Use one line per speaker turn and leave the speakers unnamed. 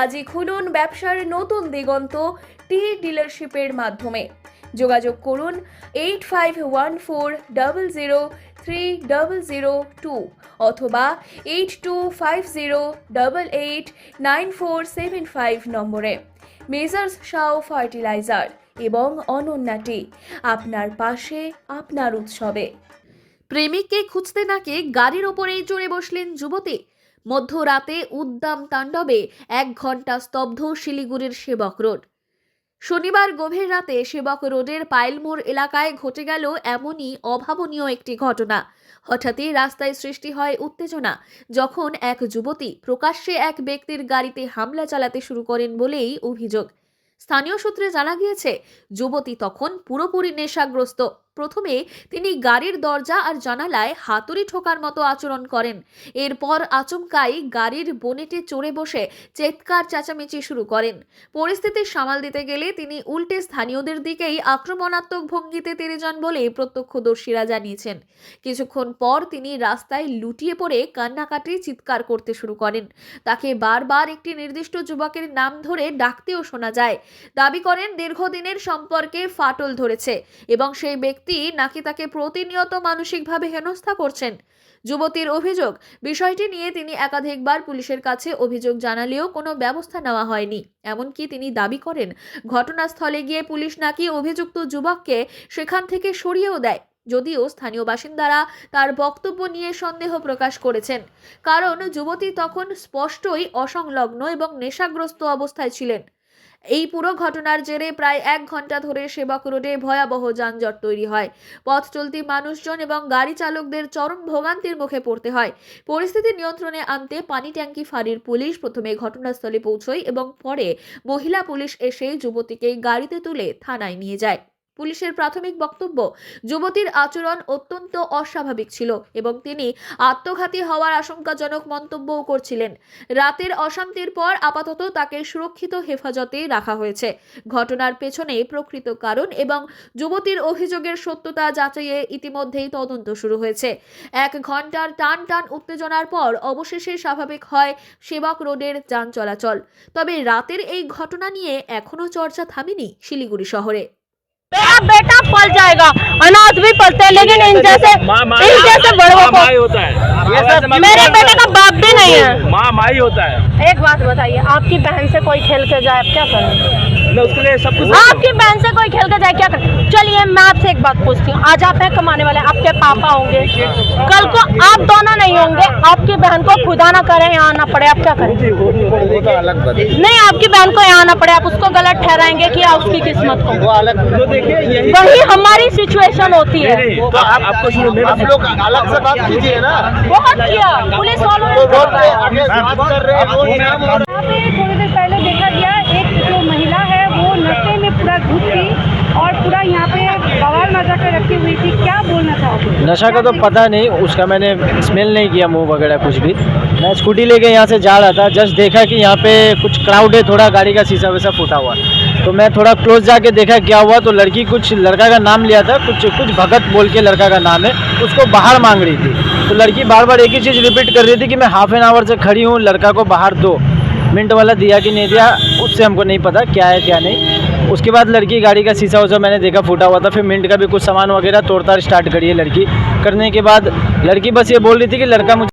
আজই খুলুন ব্যবসার নতুন দিগন্ত টি ডিলারশিপের মাধ্যমে। যোগাযোগ করুন eight five one four double zero three double zero two অথবা eight two five zero double eight nine four seven five নম্বরে। মেজার্স শাও ফার্টিলাইজার এবং অনন্যাটি আপনার পাশে, আপনার উৎসবে। প্রেমিককে খুঁজতে নাকি গাড়ির ওপরেই চড়ে বসলেন যুবতী। মধ্যরাতে উদ্দাম তাণ্ডবে এক ঘণ্টা স্তব্ধ শিলিগুড়ির সেবক রোড। শনিবার গভীর রাতে সেবক রোডের পাইলমোড় এলাকায় ঘটে গেল এমনই অভাবনীয় একটি ঘটনা। হঠাৎই রাস্তায় সৃষ্টি হয় উত্তেজনা, যখন এক যুবতী প্রকাশ্যে এক ব্যক্তির গাড়িতে হামলা চালাতে শুরু করেন বলেই অভিযোগ। স্থানীয় সূত্রে জানা গিয়েছে, যুবতী তখন পুরোপুরি নেশাগ্রস্ত। প্রথমে তিনি গাড়ির দরজা আর জানালায় হাতুড়ি ঠোকার মতো আচরণ করেন। এরপর আচমকাই গাড়ির বনেটে চড়ে বসে চেৎকার চেঁচামেচি শুরু করেন। পরিস্থিতি সামাল দিতে গেলে তিনি উল্টে স্থানীয়দের দিকেই আক্রমণাত্মক ভঙ্গিতে তেরে যান বলে প্রত্যক্ষদর্শীরা জানিয়েছেন। কিছুক্ষণ পর তিনি রাস্তায় লুটিয়ে পড়ে কান্নাকাটি চিৎকার করতে শুরু করেন। তাকে বারবার একটি নির্দিষ্ট যুবকের নাম ধরে ডাকতেও শোনা যায়। দাবি করেন, দীর্ঘদিনের সম্পর্কে ফাটল ধরেছে এবং সেই ব্যক্তি নাকি তাকে প্রতিনিয়ত মানসিকভাবে হেনস্থা করছেন? যুবতীর অভিযোগ, বিষয়টি নিয়ে তিনি একাধিকবার পুলিশের কাছে অভিযোগ জানালেও কোনো ব্যবস্থা নেওয়া হয়নি। এমনকি তিনি দাবি করেন, ঘটনাস্থলে গিয়ে পুলিশ নাকি অভিযুক্ত যুবককে সেখান থেকে সরিয়েও দেয়, যদিও স্থানীয় বাসিন্দারা তার বক্তব্য নিয়ে সন্দেহ প্রকাশ করেছেন। কারণ যুবতী তখন স্পষ্টই অসংলগ্ন এবং নেশাগ্রস্ত অবস্থায় ছিলেন। এই পুরো ঘটনার জেরে প্রায় এক ঘণ্টা ধরে সেবক রোডে ভয়াবহ যানজট তৈরি হয়। পথ চলতি মানুষজন এবং গাড়ি চালকদের চরম ভোগান্তির মুখে পড়তে হয়। পরিস্থিতি নিয়ন্ত্রণে আনতে পানি ট্যাঙ্কি ফাঁড়ির পুলিশ প্রথমে ঘটনাস্থলে পৌঁছয় এবং পরে মহিলা পুলিশ এসে যুবতীকে গাড়িতে তুলে থানায় নিয়ে যায়। পুলিশের প্রাথমিক বক্তব্য, যুবতীর আচরণ অত্যন্ত অস্বাভাবিক ছিল এবং তিনি আত্মঘাতী হওয়ার আশঙ্কাজনক মন্তব্যও করছিলেন। রাতের অশান্তির পর আপাতত তাকে সুরক্ষিত হেফাজতে রাখা হয়েছে। ঘটনার পেছনে প্রকৃত কারণ এবং যুবতীর অভিযোগের সত্যতা যাচাইয়ে ইতিমধ্যেই তদন্ত শুরু হয়েছে। এক ঘণ্টার টান টান উত্তেজনার পর অবশেষে স্বাভাবিক হয় সেবক রোডের যান চলাচল। তবে রাতের এই ঘটনা নিয়ে এখনও চর্চা থামেনি শিলিগুড়ি শহরে।
मेरा बेटा पल जाएगा अनाथ भी पलते हैं लेकिन इन जैसे इन जैसे बड़ों को
होता है।
मेरे बेटे का बाप भी नहीं है।
माँ माई होता है।
एक बात बताइए आपकी बहन से कोई खेल के जाए आप क्या करें
मैं उसके लिए सब कुछ
आपकी बहन से कोई खेल कर जाए क्या करें? चलिए मैं आपसे एक बात पूछती हूँ। आज आप हैं कमाने वाले आपके पापा होंगे। कल को आप दोनों नहीं होंगे आपकी बहन को खुदा ना करे यहाँ आना पड़े आप क्या करें नहीं आपकी बहन को यहाँ आना पड़े आप उसको गलत ठहराएँगे कि या उसकी किस्मत को।
तो
वही हमारी सिचुएशन होती है।
तो
अलग से बात कीजिए ना।
बहुत किया पुलिस वालों ने
तो
थोड़ी देर पहले देखा गया एक जो महिला है वो नशे में पूरा घुस गई और पूरा यहाँ पे बवाल मचा के रखी हुई थी क्या बोलना चाहोगे
नशा का तो पता नहीं, उसका मैंने स्मेल नहीं किया मुँह वगैरह कुछ भी। मैं स्कूटी लेके यहाँ से जा रहा था जस्ट देखा कि यहाँ पे कुछ क्राउड है, थोड़ा गाड़ी का शीशा वैसा फूटा हुआ। तो मैं थोड़ा क्लोज जाके देखा क्या हुआ तो लड़की कुछ लड़का का नाम लिया था, कुछ कुछ भगत बोल के लड़का का नाम है, उसको बाहर मांग रही थी। तो लड़की बार बार एक ही चीज़ रिपीट कर रही थी कि मैं हाफ़ एन आवर से खड़ी हूँ, लड़का को बाहर दो। मिनट वाला दिया कि नहीं दिया, उससे हमको नहीं पता क्या है, क्या नहीं। उसके बाद लड़की गाड़ी का शीशा वीशा मैंने देखा, फूटा हुआ था। फिर मिंट का भी कुछ सामान वगैरह तोड़ताड़ स्टार्ट करी है लड़की। करने के बाद लड़की बस ये बोल रही थी कि लड़का मुझे